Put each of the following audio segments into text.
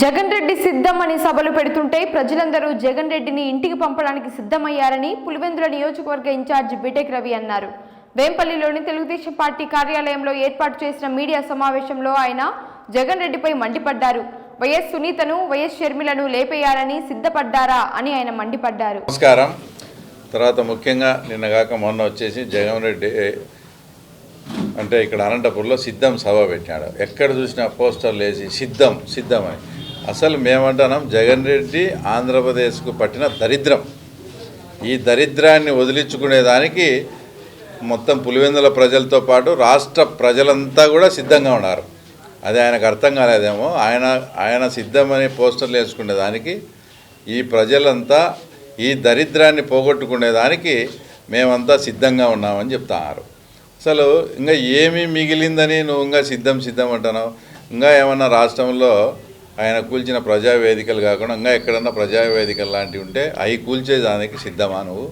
జగన్ రెడ్డి సిద్ధం అని సభలు పెడుతుంటే ప్రజలందరూ జగన్ రెడ్డిని ఇంటికి పంపడానికి సిద్ధమయ్యారని పులివెందుల నియోజకవర్గ ఇన్ఛార్జ్ బిటెక్ రవి అన్నారు. వేంపల్లిలోని తెలుగుదేశం పార్టీ కార్యాలయంలో ఏర్పాటు చేసిన మీడియా సమావేశంలో ఆయన జగన్ రెడ్డిపై మండిపడ్డారు. వైఎస్ సునీతను వైఎస్ షర్మిలను లేపేయాలని సిద్ధపడ్డారా అని ఆయన మండిపడ్డారు. నమస్కారం. తర్వాత ముఖ్యంగా నిన్నగాక మొన్న వచ్చేసి జగన్ రెడ్డి అంటే ఇక్కడ అనంతపురంలో సిద్ధం సభ పెట్టాడు ఎక్కడ చూసినా పోస్టర్లు వేసి సిద్ధం సిద్ధం అని అసలు మేమంటున్నాం జగన్ రెడ్డి ఆంధ్రప్రదేశ్కు పట్టిన దరిద్రం. ఈ దరిద్రాన్ని వదిలించుకునేదానికి మొత్తం పులివెందుల ప్రజలతో పాటు రాష్ట్ర ప్రజలంతా కూడా సిద్ధంగా ఉన్నారు. అది ఆయనకు అర్థం కాలేదేమో. ఆయన ఆయన సిద్ధమని పోస్టర్లు వేసుకునే దానికి ఈ ప్రజలంతా ఈ దరిద్రాన్ని పోగొట్టుకునేదానికి మేమంతా సిద్ధంగా ఉన్నామని చెప్తున్నారు. అసలు ఇంకా ఏమీ మిగిలిందని నువ్వు ఇంకా సిద్ధం సిద్ధం అంటున్నావు? ఇంకా ఏమన్నా రాష్ట్రంలో ఆయన కూల్చిన ప్రజావేదికలు కాకుండా ఇంకా ఎక్కడన్నా ప్రజావేదికలు లాంటివి ఉంటే అవి కూల్చేదానికి సిద్ధమా నువ్వు?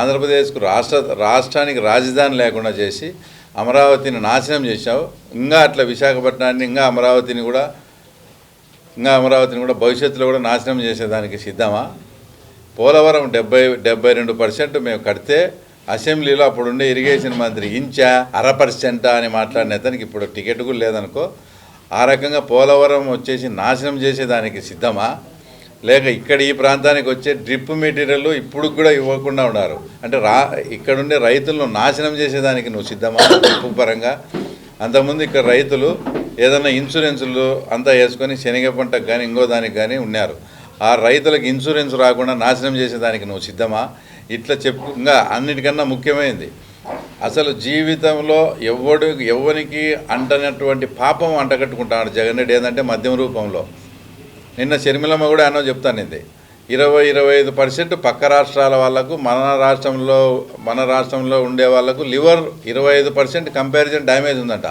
ఆంధ్రప్రదేశ్కు రాష్ట్ర రాష్ట్రానికి రాజధాని లేకుండా చేసి అమరావతిని నాశనం చేశావు. ఇంకా అట్లా విశాఖపట్నాన్ని ఇంకా అమరావతిని కూడా ఇంకా అమరావతిని కూడా భవిష్యత్తులో కూడా నాశనం చేసేదానికి సిద్ధమా? పోలవరం డెబ్బై డెబ్బై రెండు పర్సెంట్ మేము కడితే అసెంబ్లీలో అప్పుడుండే ఇరిగేషన్ మంత్రి ఇంచా అర పర్సెంటా అని మాట్లాడిన అతనికి ఇప్పుడు టికెట్ కూడా లేదనుకో ఆ రకంగా పోలవరం వచ్చేసి నాశనం చేసేదానికి సిద్ధమా? లేక ఇక్కడ ఈ ప్రాంతానికి వచ్చే డ్రిప్ మెటీరియల్ ఇప్పుడు కూడా ఇవ్వకుండా ఉన్నారు. అంటే రా ఇక్కడుండే రైతులను నాశనం చేసేదానికి నువ్వు సిద్ధమా డ్రిప్ పరంగా? అంతకుముందు ఇక్కడ రైతులు ఏదైనా ఇన్సూరెన్సులు అంతా వేసుకొని శనగ పంటకు కానీ ఇంకో దానికి కానీ ఉన్నారు. ఆ రైతులకు ఇన్సూరెన్స్ రాకుండా నాశనం చేసేదానికి నువ్వు సిద్ధమా? ఇట్లా చెప్పు ఇంకా అన్నిటికన్నా ముఖ్యమైనది అసలు జీవితంలో ఎవడు ఎవరికి అంటనటువంటి పాపం అంటగట్టుకుంటాడు జగన్ రెడ్డి ఏంటంటే మద్యం రూపంలో. నిన్న షర్మిలమ్మ కూడా అన్నో చెప్తాను ఇది ఇరవై ఇరవై ఐదు పర్సెంట్ పక్క రాష్ట్రాల వాళ్ళకు మన రాష్ట్రంలో మన రాష్ట్రంలో ఉండే వాళ్ళకు లివర్ ఇరవై ఐదు పర్సెంట్ కంపారిజన్ డ్యామేజ్ ఉందంట.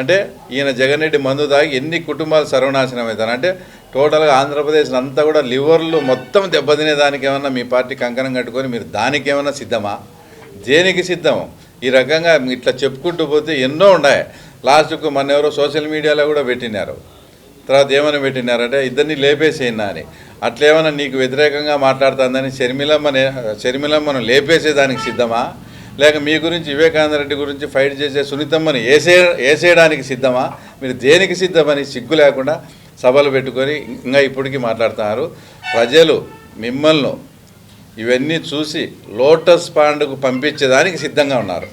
అంటే ఈయన జగన్ రెడ్డి మందు తాగి ఎన్ని కుటుంబాలు సర్వనాశనం అవుతాను అంటే టోటల్గా ఆంధ్రప్రదేశ్ అంతా కూడా లివర్లు మొత్తం దెబ్బతినే దానికి ఏమన్నా మీ పార్టీ కంకణం కట్టుకొని మీరు దానికి ఏమన్నా సిద్ధమా? దేనికి సిద్ధం ఈ రకంగా ఇట్లా చెప్పుకుంటూ పోతే ఎన్నో ఉన్నాయి. లాస్ట్కు మన ఎవరో సోషల్ మీడియాలో కూడా పెట్టినారు. తర్వాత ఏమైనా పెట్టినారంటే ఇద్దరిని లేపేసేయన్నా అని. అట్లేమైనా నీకు వ్యతిరేకంగా మాట్లాడుతుందని షర్మిలమ్మని షర్మిలమ్మను లేపేసేదానికి సిద్ధమా? లేక మీ గురించి వివేకానంద రెడ్డి గురించి ఫైట్ చేసే సునీతమ్మని వేసే వేసేయడానికి సిద్ధమా? మీరు దేనికి సిద్ధమని సిగ్గు లేకుండా సభలు పెట్టుకొని ఇంకా ఇప్పటికీ మాట్లాడుతున్నారు. ప్రజలు మిమ్మల్ని ఇవన్నీ చూసి లోటస్ పాండ్కు పంపించేదానికి సిద్ధంగా ఉన్నారు.